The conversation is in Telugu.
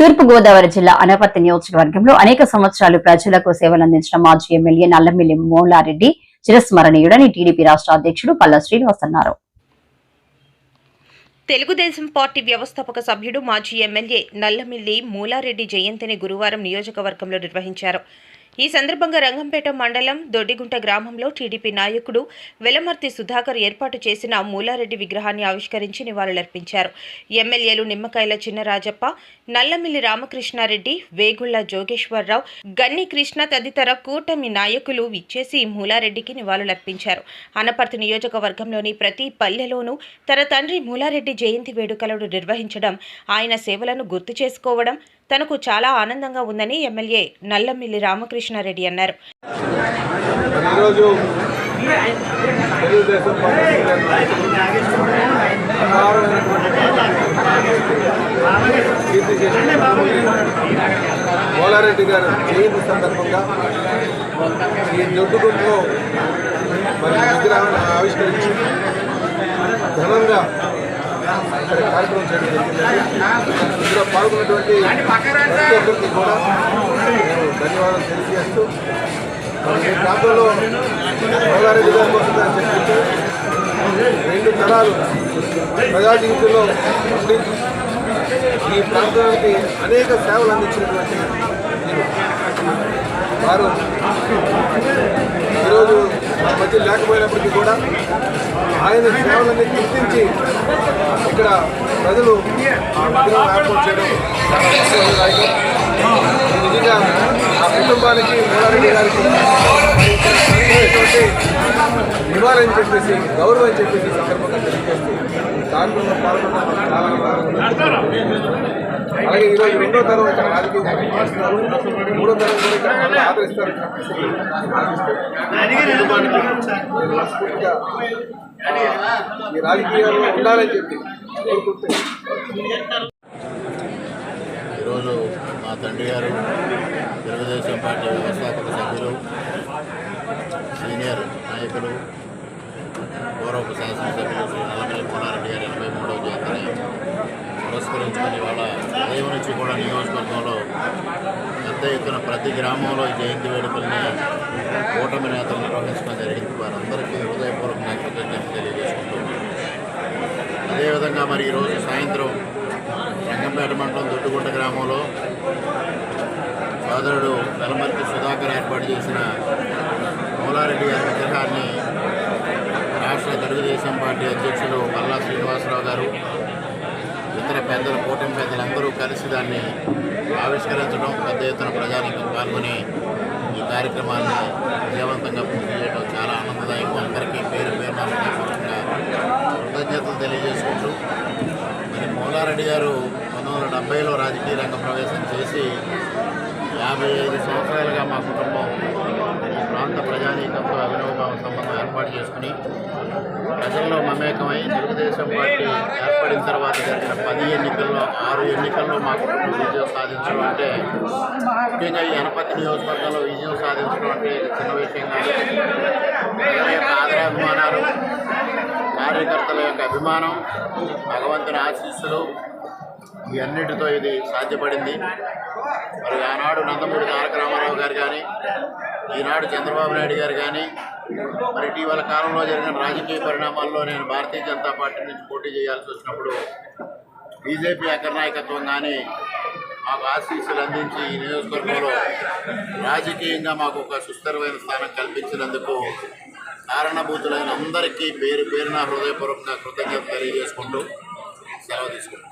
తూర్పు గోదావరి జిల్లా అనపర్తి నియోజకవర్గంలో అనేక సంవత్సరాలు ప్రజలకు సేవలందించిన మాజీ ఎమ్మెల్యే నల్లమిల్లి మోలారెడ్డి చిరస్మరణీయుడని టీడీపీ రాష్ట్ర అధ్యక్షుడు పల్లా శ్రీనివాస్ అన్నారు. తెలుగుదేశం పార్టీ వ్యవస్థాపక సభ్యుడు మాజీ ఎమ్మెల్యే నల్లమిల్లి మూలారెడ్డి జయంతిని గురువారం నియోజకవర్గంలో నిర్వహించారు. ఈ సందర్భంగా రంగంపేట మండలం దొడ్డిగుంట గ్రామంలో టీడీపీ నాయకుడు వెలమర్తి సుధాకర్ ఏర్పాటు చేసిన మూలారెడ్డి విగ్రహాన్ని ఆవిష్కరించి నివాళులర్పించారు. ఎమ్మెల్యేలు నిమ్మకాయల చిన్నరాజప్ప నల్లమిల్లి రామకృష్ణారెడ్డి వేగుళ్ళ జోగేశ్వరరావు గన్ని కృష్ణ తదితర కూటమి నాయకులు విచ్చేసి మూలారెడ్డికి నివాళులర్పించారు. అనపర్తి నియోజకవర్గంలోని ప్రతి పల్లెలోనూ తన తండ్రి మూలారెడ్డి జయంతి వేడుకలను నిర్వహించడం ఆయన సేవలను గుర్తు చేసుకోవడం తనకు చాలా ఆనందంగా ఉందని ఎమ్మెల్యే నల్లమిల్లి రామకృష్ణారెడ్డి అన్నారు. మరి ఈరోజు తెలుగుదేశం పార్టీ గారు జయంతి సందర్భంగా ఈ దొడ్డుగుంట్లో మరి విగ్రహాన్ని ఆవిష్కరించి ఘనంగా ఇక్కడ కార్యక్రమం చేయడం జరిగింది ఇందులో పాల్గొన్నటువంటి ప్రతి ఒక్కరికి కూడా ధన్యవాదాలు తెలియజేస్తూ ఈ ప్రాంతంలో మల్లారెడ్డి గారి కోసం రెండు తరాలు ప్రజా జీవితంలో ఉండి ఈ ప్రాంతానికి అనేక సేవలు అందించినటువంటి. వారు ఈరోజు మన మధ్య లేకపోయినప్పటికీ కూడా ఆయన సేవలన్నీ గుర్తించి ఇక్కడ ప్రజలు ఆ విగ్రహం ఏర్పాటు చేయడం. నిజంగా ఆ కుటుంబానికి మూడారెడ్డి గారికి నివారని చెప్పేసి గౌరవం చెప్పేసి సందర్భంగా తెలియజేస్తూ పాల్గొన్న చాలా అలాగే ఈరోజు రెండో తరం ఇక్కడ రాజకీయం మూడో తరం కూడా ఇక్కడ ఆదరిస్తారు. ఈ రాజకీయాల్లో ఉండాలని చెప్పి ఈరోజు మా తండ్రి గారు తెలుగుదేశం పార్టీ వ్యవస్థాపక నాయకులు గౌరవ శాసనసభ్యులు శ్రీ నల్లమల్లి కోనారెడ్డి గారి ఎనభై మూడవ జయంతిని పురస్కరించుకొని వాళ్ళ ఉదయం నుంచి కూడా నియోజకవర్గంలో పెద్ద ఎత్తున ప్రతి గ్రామంలో జయంతి వేడుకల్ని కూటమి నేతలు నిర్వహించడం జరిగింది. వారందరికీ హృదయపూర్వక కృతజ్ఞతలు తెలియజేసుకుంటున్నాను అదేవిధంగా మరి ఈరోజు సాయంత్రం రంగంపేట మండలం దొడ్డుగుంట గ్రామంలో సోదరుడు వెలమర్తి సుధాకర్ ఏర్పాటు చేసిన మూలారెడ్డి గారి విగ్రహాన్ని రాష్ట్ర తెలుగుదేశం పార్టీ అధ్యక్షులు పల్లా శ్రీనివాసరావు గారు ఇతర పెద్దలు కూటమి పెద్దలందరూ కలిసి దాన్ని ఆవిష్కరించడం పెద్ద ఎత్తున ప్రజానికి పాల్గొని ఈ కార్యక్రమాన్ని విజయవంతంగా పూర్తి చేయడం చాలా ఆనందదాయకం. అందరికీ పేరు పేరు హృదయపూర్వకంగా కృతజ్ఞతలు తెలియజేసుకుంటూ మరి మోలారెడ్డి గారు పంతొమ్మిది వందల డెబ్బైలో రాజకీయ రంగ ప్రవేశం చేసి యాభై ఐదు సంవత్సరాలుగా మా కుటుంబం ఈ ప్రాంత ప్రజానీకంతో అవినవభావ సంబంధం ఏర్పాటు చేసుకుని ప్రజల్లో మమేకమై తెలుగుదేశం పార్టీ ఏర్పడిన తర్వాత జరిగిన పది ఎన్నికల్లో ఆరు ఎన్నికల్లో మా కుటుంబం విజయం సాధించడం అంటే ముఖ్యంగా ఈ అనపతి నియోజకవర్గంలో విజయం సాధించడం అంటే చిన్న విషయం కాదు. యొక్క ఆదరాభిమానాలు కార్యకర్తల యొక్క అభిమానం భగవంతుని ఆశీస్సులు ఇవన్నిటితో ఇది సాధ్యపడింది. మరి ఆనాడు నందమూరి తారక రామారావు గారు కానీ ఈనాడు చంద్రబాబు నాయుడు గారు కానీ మరి ఇటీవల కాలంలో జరిగిన రాజకీయ పరిణామాల్లో నేను భారతీయ జనతా పార్టీ నుంచి పోటీ చేయాల్సి వచ్చినప్పుడు బీజేపీ అగ్రనాయకత్వం కానీ మాకు ఆశీస్సులు అందించి ఈ నియోజకవర్గంలో రాజకీయంగా మాకు ఒక సుస్థిరమైన స్థానం కల్పించినందుకు కారణభూతులైన అందరికీ పేరు పేరున హృదయపూర్వకంగా కృతజ్ఞత తెలియజేసుకుంటూ సెలవు తీసుకుంటాం